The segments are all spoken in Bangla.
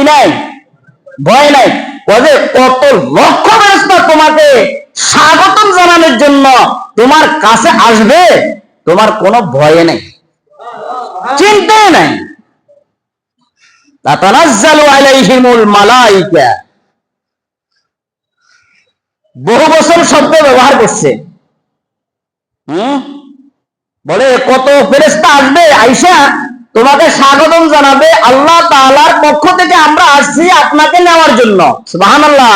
কি নাই, ভয় নাই। ওদের কত লক্ষ ব্যস্ত তোমাকে স্বাগতম জানানোর জন্য তোমার কাছে আসবে? তোমার কোনো ভয় নেই, চিন্তাই নাই। বহু বছর শব্দ ব্যবহার করছে। বলে, কত ফেরেস্তা আসবে? আইসা তোমাকে স্বাগতম জানাবে আল্লাহ তাআলার আপনাকে নেওয়ার জন্য। সুবহানাল্লাহ।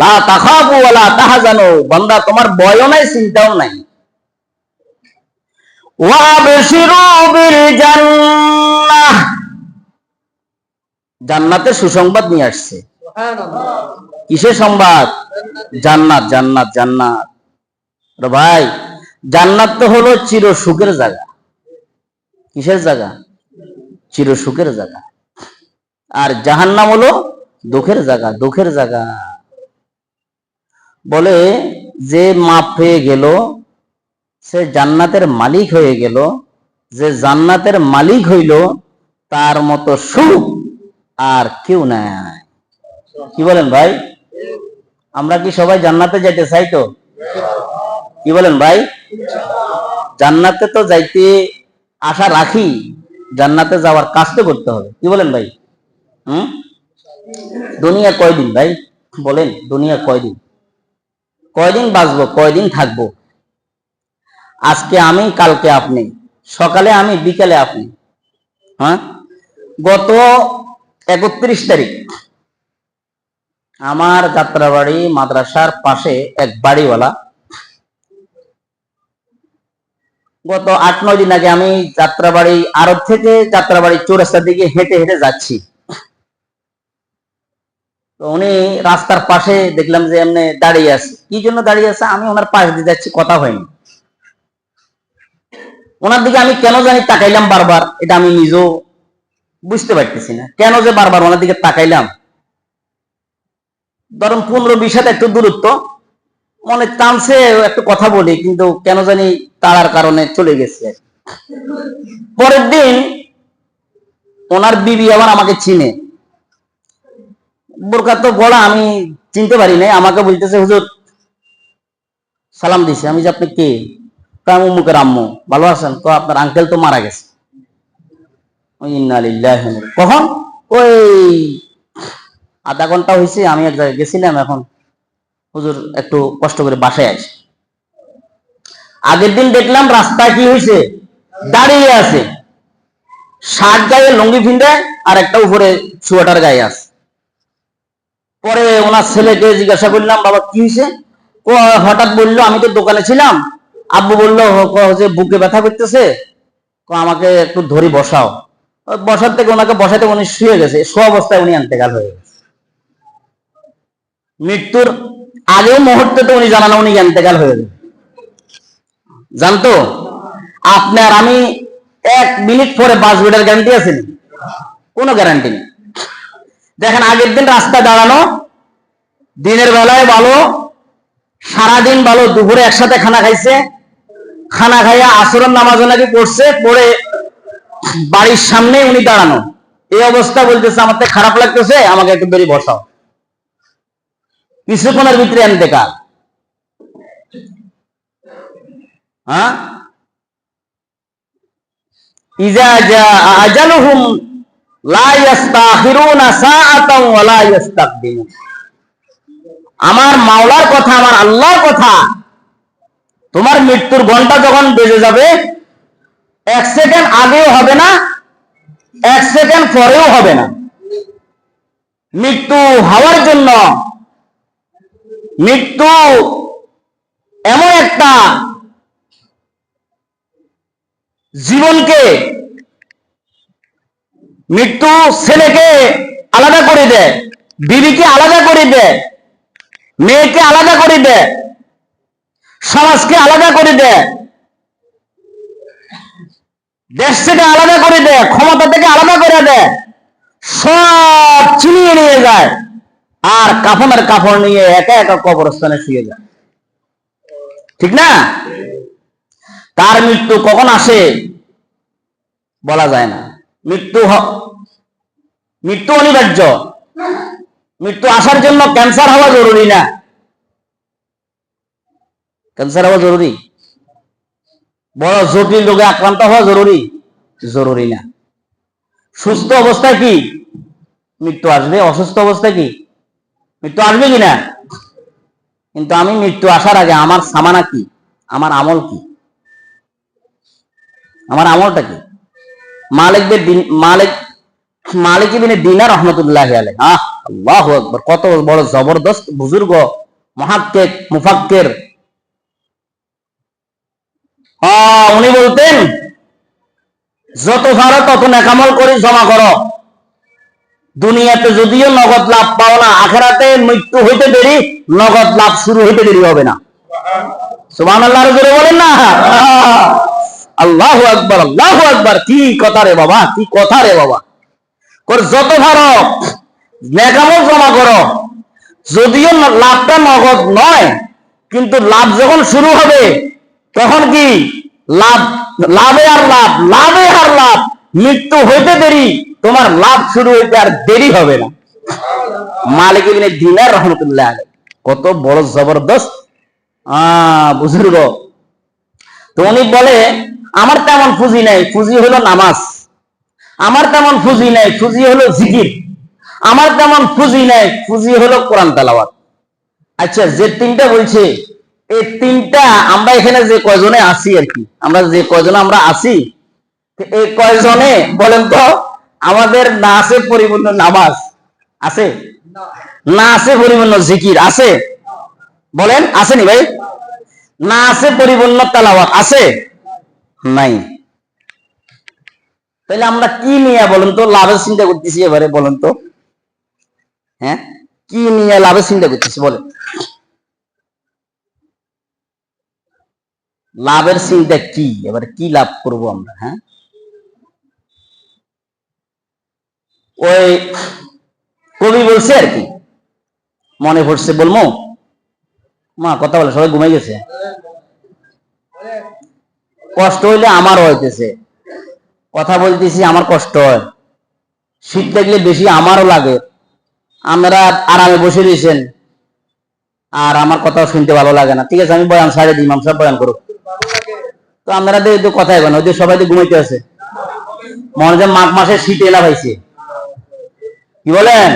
লা তাখাফু ওয়ালা তাহজানু। বান্দা তোমার ভয়ও নাই চিন্তাও নাই। ওয়াবশিরু বিল জান্নাহ। জান্নাতের সুসংবাদ নিয়ে আসছে। কিসের সংবাদ? জান্নাত জান্নাত জান্নাত। ভাই জান্নাত তো হলো চির সুখের জায়গা। কিসের জায়গা? চির সুখের জায়গা। আর জাহান্নাম হলো দুঃখের জায়গা দুঃখের জায়গা। বলে যে মাপ হয়ে গেল, সে জান্নাতের মালিক হয়ে গেল। যে জান্নাতের মালিক হইল, তার মতো সুখ আর কেউ নাই। কি বলেন ভাই? আমরা কি সবাই জান্নাতে যাইতে চাই তো? কি বলেন ভাই? জান্নাতে তো যাইতে আশা রাখি, জান্নাতে যাওয়ার কাজ তো করতে হবে। কি বলেন ভাই? দুনিয়া কয়দিন ভাই? বলেন, দুনিয়া কয়দিন? কয়দিন বাঁচবো, কয়দিন থাকব? আজকে আমি, কালকে আপনি। সকালে আমি, বিকালে আপনি। হ্যাঁ? গত একত্রিশ তারিখ আমার যাত্রাবাড়ি মাদ্রাসার পাশে এক বাড়িওয়ালা। গত আট, নয় দিন আগে আমি যাত্রাবাড়ি আরব থেকে যাত্রাবাড়ি চৌরাস্তার দিকে হেঁটে হেঁটে যাচ্ছি। উনি রাস্তার পাশে দেখলাম যে এমনি দাঁড়িয়ে আছে। কি জন্য দাঁড়িয়ে আছে? আমি ওনার পাশ দিয়ে যাচ্ছি, কথা হয়নি। ওনার দিকে আমি কেন জানি তাকাইলাম বারবার, এটা আমি নিজেও বুঝতে পারতেছি না। কেন যে বারবার ওনার দিকে তাকাইলাম? ধরুন পনেরো বিশ হাত একটু দূরত্ব, মনে টানছে, একটু কথা বলি, কিন্তু কেন জানি তাড়ার কারণে চলে গেছে। পরের দিন ওনার বিবি আবার আমাকে চিনে। বোরকার তো গলা আমি চিনতে পারি নাই। আমাকে বলতেছে, হুজুর, সালাম দিছে। আমি যে আপনি কে? কাম মুখের আম্মু। ভালো আছেন? তো আপনার আঙ্কেল তো মারা গেছে। কখন? ওই আধা ঘণ্টা হয়েছে আমি এক জায়গায় গেছিলাম এখন। হুজুর, একটু কষ্ট করে বাসায় আসি আগের দিন দেখলাম রাস্তায় কি হয়েছে দাঁড়িয়ে আছে। শার্ট গায়ে লুঙ্গি ফিন্দে আর একটা উপরে সোয়েটার গায়ে আছে। পরে ওনার ছেলেকে জিজ্ঞাসা করলাম, বাবা, কি হয়েছে? ও হঠাৎ বলল, আমি তো দোকানে ছিলাম। আব্বু বলল যে বুকে ব্যথা করতেছে আমাকে একটু ধরি বসাও। বসার থেকে ওনাকে বসাতে উনি শুয়ে গেছে শো অবস্থায় উনি আনতেকাল হয়ে গেছে। মৃত্যুর আগেও মুহূর্তে তো উনি জানানো উনি জ্ঞানতেকাল হয়ে গেছে। জানতো? আপনার আমি এক মিনিট পরে বাঁচবো এটার গ্যারান্টি আছে? কোনো গ্যারান্টি নেই। দেখেন আগের দিন রাস্তা দাঁড়ানো, দিনের বেলায় ভালো, সারাদিন ভালো, দুপুরে একসাথে খানা খাইছে, খানা খাইয়া আসরের নামাজও নাকি পড়ছে, পড়ে বাড়ির সামনে উনি দাঁড়ানো। এই অবস্থা বলতেছে আমার খারাপ লাগতেছে, আমাকে একটু বেরিয়ে বসাও। কিছুক্ষণের ভিতরে এন্তেকাল হ্যাঁ? ইজা আজালুহুম আমার মাওলার কথা, আমার আল্লাহর কথা, তোমার মৃত্যুর ঘণ্টা যখন বেজে যাবে, এক সেকেন্ড আগেও হবে না, এক সেকেন্ড পরেও হবে না। মৃত্যু হওয়ার জন্য, মৃত্যু এমন একটা জীবনকে মৃত্যু ছেলেকে আলাদা করে দেয়, বিবিকে আলাদা করে দেয়, মেয়েকে আলাদা করে দেয়, সমাজকে আলাদা করে দেয়, দেশ থেকে আলাদা করে দেয়, ক্ষমতা থেকে আলাদা করে দেয়, সব চিনিয়ে নিয়ে যায় আর কাফনের কাপড় নিয়ে একা একা কবরস্থানে শুয়ে যায়। ঠিক না? তার মৃত্যু কখন আসে বলা যায় না। মৃত্যু মৃত্যু অনিবার্য। মৃত্যু আসার জন্য ক্যান্সার হওয়া জরুরি না। ক্যান্সার হওয়া জরুরি। বড় জটিল রোগে আক্রান্ত হওয়া জরুরি। জরুরি না। সুস্থ অবস্থায় কি? মৃত্যু আসবে। অসুস্থ অবস্থায় কি? মৃত্যু আসবে কি না? কিন্তু আমি মৃত্যু আসার আগে আমার সামানা কি? আমার আমল কি? আমার আমলটা কি? মালিক দিন, মালিক মালিক ইবিনে দিনার রহমতুল্লাহ আলাই আহ, আল্লাহ আকবার, কত বড় জবরদস্ত বুজুর্গ, মহাক্কেক, মুফাক্কের। উনি বলতেন, যত পারো তত নেকামল করে জমা করো। দুনিয়াতে যদিও নগদ লাভ পাও না, আখেরাতে মৃত্যু হইতে দেরি, নগদ লাভ শুরু হইতে দেরি হবে না। সুবহান আল্লাহ বলেন না। আল্লাহ আকবার আল্লাহ আকবার। কি কথা রে বাবা, কি কথা রে বাবা। যত ভালো নেকামল জমা করো। যদিও লাভটা নগদ নয়, কিন্তু লাভ যখন শুরু হবে, তখন কি? লাভ লাভে আর লাভ, লাভে আর লাভ। মৃত্যু হইতে দেরি, তোমার লাভ শুরু হইতে আর দেরি হবে না। মালিক দিনার রহমতুল্লাহ। কত বড় জবরদস্ত। আহ, বুজুর্গ। তো উনি বলে আমার তেমন পুঁজি নাই, পুঁজি হলো নামাজ। আমার তেমন পুঁজি নাই, পুঁজি হলো জিকির। আমার তেমন পুঁজি নাই, পুঁজি হলো কোরআন তালাওয়াত। আচ্ছা যে তিনটা বলছে, এই তিনটা আমরা এখানে যে কয়জনে আছি আর কি? আমরা যে কয়জনে আমরা আছি এই কয়জনে বলেন তো, আমাদের না আছে পরিপূর্ণ নামাজ? আছে? না আছে পরিপূর্ণ জিকির? আছে? বলেন, আসেনি ভাই? না আছে পরিপূর্ণ তালাওয়াত? আছে? নাই। তাহলে আমরা কি নিয়ে বলেন তো? লাভের চিন্তা করতেছি এবারে, বলেন তো। হ্যাঁ? কি নিয়ে লাভের চিন্তা করতেছি, বলেন। লাভের চিন্তা কি? এবার কি লাভ করব আমরা হ্যাঁ? ওই কবি বলছে আর কি। মনে পড়ছে বলব মা, কথা বলে, সবাই ঘুমাই গেছে। কষ্ট হইলে আমার হইতেছে। কথা বলতেছি, আমার কষ্ট হয়। শীত লাগলে বেশি আমারও লাগে। আমরা আরামে বসে রয়েছেন। আর আমার কথাও শুনতে ভালো লাগে না। ঠিক আছে, আমি বয়ান সাইডে দিই, ইমাম বয়ান করুক। তো আপনারা তো কথাই বলেন, ওই যে সবাই তো ঘুমাইতে আছে। মনে হয় মাঘ মাসে শীত এলা পাইছে কি বলেন?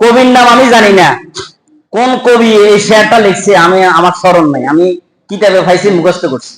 কবির নাম আমি জানি না। কোন কবি এই শেয়ারটা লিখছে? আমি আমার স্মরণ নাই। আমি কিতাবে পাইছি মুখস্থ করছি।